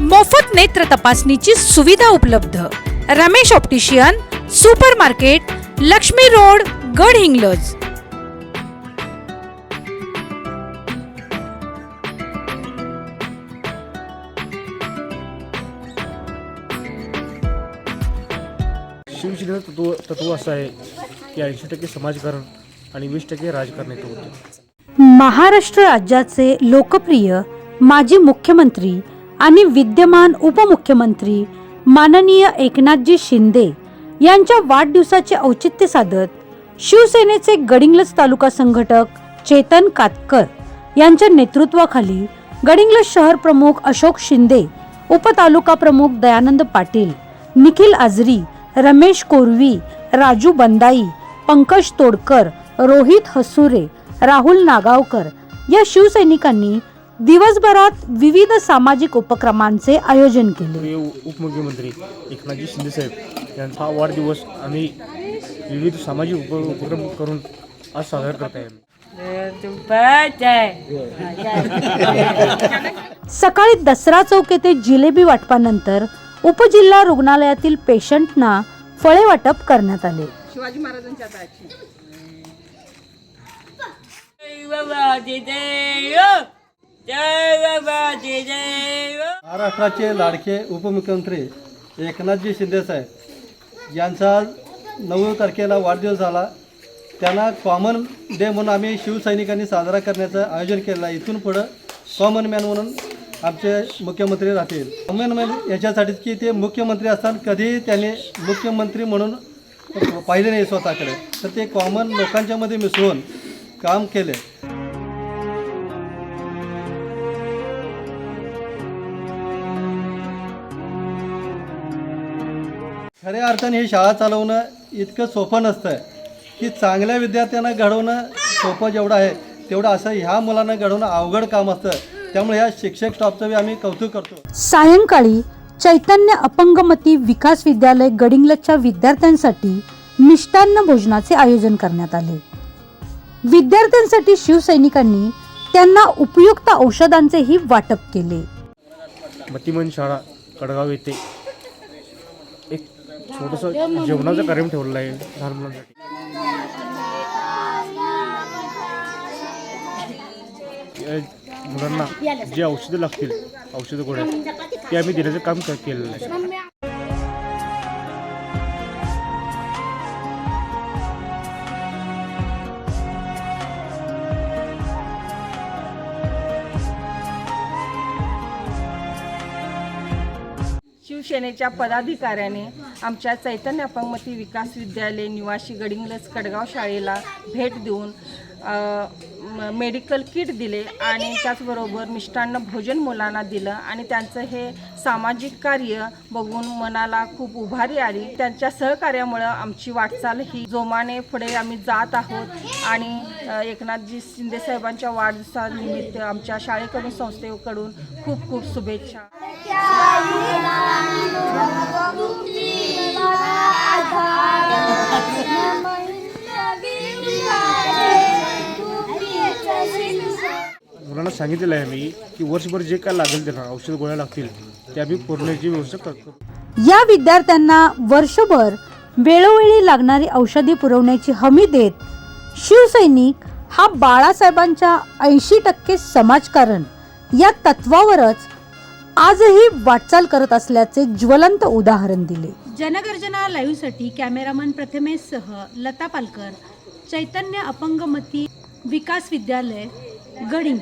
मोफत नेत्र तपासणीची सुविधा उपलब्ध. Ramesh optician super market Lakshmi road Gadhinglaj शिवसेनेचं तत्व तत्व असं आहे की ऐंशी टक्के समाजकारण आणि वीस टक्के राजकारण येतं होतं. महाराष्ट्र राज्याचे लोकप्रिय माजी मुख्यमंत्री आणि विद्यमान उपमुख्यमंत्री माननीय एकनाथजी शिंदे यांच्या वाढदिवसाचे औचित्य साधत शिवसेनेचे गडिंग्लज तालुका संघटक चेतन कातकर यांच्या नेतृत्वाखाली गडिंग्लज शहर प्रमुख अशोक शिंदे उपतालुका प्रमुख दयानंद पाटील निखिल आजरी रमेश कोरवी राजू बंदाई पंकज तोडकर रोहित हसुरे राहुल नागावकर या शिवसैनिकांनी दिवसभरात विविध सामाजिक उपक्रमांचे आयोजन केले. उ- उपमुख्यमंत्री एकनाथजी शिंदेसाहेब यांचा वाढदिवस आम्ही विविध सामाजिक उप उपक्रम करून आज साजरा करत आहे. सकाळी दसरा चौक येथे जिलेबी वाटपानंतर उपजिल्हा रुग्णालयातील पेशंटना फळे वाटप करण्यात आले. शिवाजी महाराजांच्या जय बाबाजी जय. महाराष्ट्राचे लाडके उपमुख्यमंत्री एकनाथजी शिंदेसाहेब यांचा आज नऊ तारखेला वाढदिवस झाला. त्यांना कॉमन डे म्हणून आम्ही शिवसैनिकांनी साजरा करण्याचं आयोजन केलं आहे. इथून पुढं कॉमन मॅन म्हणून आमचे मुख्यमंत्री राहतील. कॉमन मॅन याच्यासाठीच की ते मुख्यमंत्री असताना कधीही त्यांनी मुख्यमंत्री म्हणून पाहिले नाही स्वतःकडे. तर ते कॉमन लोकांच्यामध्ये मिसळून काम केले. खऱ्या अर्थाने ही शाळा चालवणं इतकं सोपं नसतं की चांगल्या विद्यार्थ्यांना घडवणं सोपं जेवढं आहे तेवढं असं ह्या मुलांना घडवणं अवघड काम असतं. त्यामुळे ह्या शिक्षक स्टॉपचं बी आम्ही कौतुक करतो. सायंकाळी चैतन्य अपंगमती विकास विद्यालय गडिंग्लजच्या विद्यार्थ्यांसाठी मिष्टान्न भोजनाचे आयोजन करण्यात आले. विद्यार्थ्यांसाठी शिवसैनिकांनी त्यांना उपयुक्त औषधांचेही वाटप केले. मतिमन शाळा कडगाव येथे छोटंसं जेवणाचा कार्यक्रम ठेवलेला आहे लहान मुलांसाठी मुलांना जे औषधं लागतील औषधं गोळ्या ते आम्ही देण्याचं काम केलेलं आहे. शिवसेनेच्या पदाधिकाऱ्याने आमच्या चैतन्य अपंगमती विकास विद्यालय निवासी गडिंग्लज कडगाव शाळेला भेट देऊन मेडिकल किट दिले आणि त्याचबरोबर मिष्टान्न भोजन मुलांना दिलं आणि त्यांचं हे सामाजिक कार्य बघून मनाला खूप उभारी आली. त्यांच्या सहकार्यामुळं आमची वाटचाल ही जोमाने पुढे आम्ही जात आहोत आणि एकनाथजी शिंदेसाहेबांच्या वाढदिवसानिमित्त आमच्या शाळेकडून संस्थेकडून खूप खूप शुभेच्छा. मुलांना सांगितलेलं आहे मी की वर्षभर जे काय लागेल त्यांना औषध गोळ्या लागतील त्या मी पुरवण्याची व्यवस्था करतो. या विद्यार्थ्यांना वर्षभर वेळोवेळी लागणारी औषधी पुरवण्याची हमी देत शिवसैनिक हा बाळासाहेबांच्या ऐंशी टक्के समाजकारण या तत्वावरच आजही वाटचाल करत असल्याचे ज्वलंत उदाहरण दिले. जनगर्जना लाईव्हसाठी कॅमेरामन प्रथमेशसह लता पालकर चैतन्य अपंगमती विकास विद्यालय गडिंग.